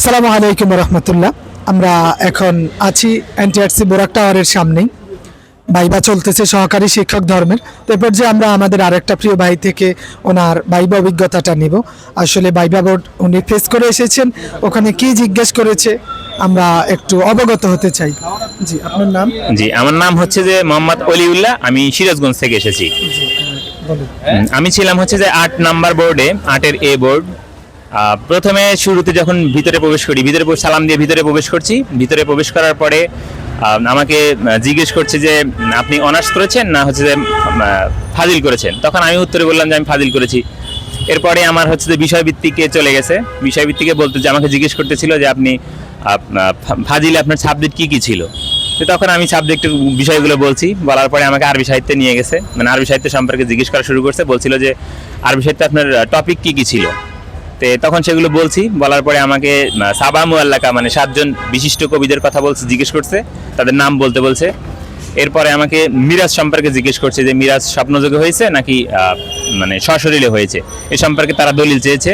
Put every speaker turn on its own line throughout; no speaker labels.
আসসালামু আলাইকুম রহমতুল্লাহ। আমরা এখন আছি এনটিআরসি বোরাক টাওয়ারের সামনেই। বাইবা চলতেছে সহকারী শিক্ষক ধর্মের। তারপর যে আমরা আমাদের আরেকটা প্রিয় ভাই থেকে ওনার বাইবা অভিজ্ঞতাটা নিব। আসলে বাইবা বোর্ড উনি ফেস করে এসেছেন। ওখানে কি জিজ্ঞেস করেছে আমরা একটু অবগত হতে চাই। জি আপনার নাম?
জি আমার নাম হচ্ছে যে মোহাম্মদ অলিউল্লাহ। আমি সিরাজগঞ্জ থেকে এসেছি। আমি ছিলাম হচ্ছে যে আট নাম্বার বোর্ডে আটের এ বোর্ড। প্রথমে শুরুতে যখন ভিতরে প্রবেশ করি, ভিতরে সালাম দিয়ে ভিতরে প্রবেশ করছি। ভিতরে প্রবেশ করার পরে আমাকে জিজ্ঞেস করছে যে, আপনি অনার্স করেছেন না হচ্ছে যে ফাজিল করেছেন? তখন আমি উত্তরে বললাম যে, আমি ফাজিল করেছি। এরপরে আমার হচ্ছে যে বিষয়ভিত্তিকে চলে গেছে। বিষয়ভিত্তিকে বলতে যে, আমাকে জিজ্ঞেস করতেছিল যে, আপনি আপ- ফাজিলে আপনার সাবজেক্ট কি কি ছিল? তো তখন আমি সাবজেক্টের বিষয়গুলো বলছি। বলার পরে আমাকে আরবি সাহিত্যে নিয়ে গেছে। মানে আরবি সাহিত্য সম্পর্কে জিজ্ঞেস করা শুরু করছে। বলছিল যে, আরবি সাহিত্যে আপনার টপিক কি কি ছিল? তো তখন সেগুলো বলছি, বলার পরে আমাকে সাবামু সাবা মুয়াল্লাকা মানে সাতজন বিশিষ্ট কবিদের কথা বলছে, জিজ্ঞেস করছে, তাদের নাম বলতে বলছে। এরপরে আমাকে মিরাজ সম্পর্কে জিজ্ঞেস করছে যে, মিরাজ স্বপ্নযোগে হয়েছে নাকি মানে সশরীরে হয়েছে? এ সম্পর্কে তারা দলিল চেয়েছে।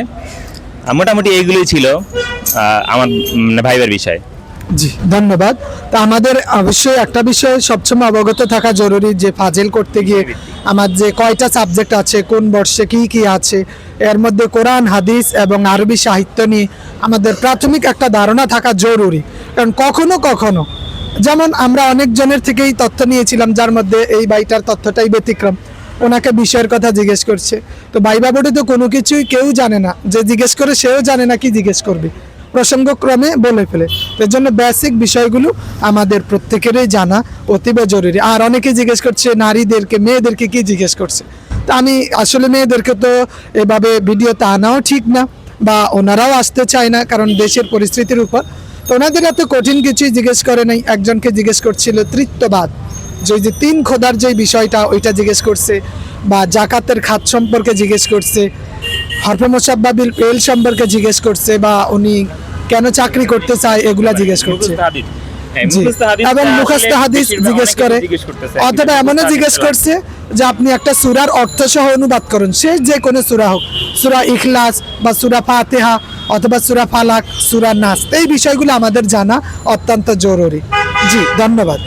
মোটামুটি এইগুলোই ছিল আমার ভাইবের বিষয়।
জি। ধন্যবাদ। তা আমাদের অবশ্যই একটা বিষয়ে সবসময় অবগত থাকা জরুরি যে ফাজেল করতে গিয়ে আমার যে কয়টা সাবজেক্ট আছে কোন বর্ষে কি কি আছে এর মধ্যে কোরআন হাদিস এবং আরবি সাহিত্য নিয়ে আমাদের প্রাথমিক একটা ধারণা থাকা জরুরি। কারণ কখনো কখনো যেমন আমরা অনেকজনের থেকেই তথ্য নিয়েছিলাম যার মধ্যে এই বাইটার তথ্যটাই ব্যতিক্রম। ওনাকে বিষয়ের কথা জিজ্ঞেস করছে। তো বাইবা বোর্ডে তো কোনো কিছুই কেউ জানে না। যে জিজ্ঞেস করে সেও জানে না কি জিজ্ঞেস করবে। প্রসঙ্গক্রমে বলে ফেলে। এর জন্য বেসিক বিষয়গুলো আমাদের প্রত্যেকেরই জানা অতীব জরুরি। আর অনেকে জিজ্ঞেস করছে, নারীদেরকে, মেয়েদেরকে কি জিজ্ঞেস করছে? তা আমি আসলে মেয়েদেরকে তো এভাবে ভিডিওতে আনাও ঠিক না, বা ওনারাও আসতে চায় না, কারণ দেশের পরিস্থিতির উপর। তো ওনাদের এত কঠিন কিছুই জিজ্ঞেস করে নাই। একজনকে জিজ্ঞেস করছিল তৃত্ববাদ। যে যে তিন খোদার যে বিষয়টা, ওইটা জিজ্ঞেস করছে, বা জাকাতের খাত সম্পর্কে জিজ্ঞেস করছে, হরফে মোসাব্বাবিল পেল সম্পর্কে জিজ্ঞেস করছে, বা উনি কেন চাকরি করতে চায় এগুলা জিজ্ঞেস করছে।
হ্যাঁ,
এবং মুখাস্ত হাদিস জিজ্ঞেস করে অথবা এমনও জিজ্ঞেস করছে যে আপনি একটা সুরার অর্থ সহ অনুবাদ করুন। সে যে কোনো সুরা হোক সুরা ইখলাস বা সুরা ফাতেহা অথবা সুরা ফালাক সুরা নাস এই বিষয়গুলো আমাদের জানা অত্যন্ত জরুরি। জি ধন্যবাদ।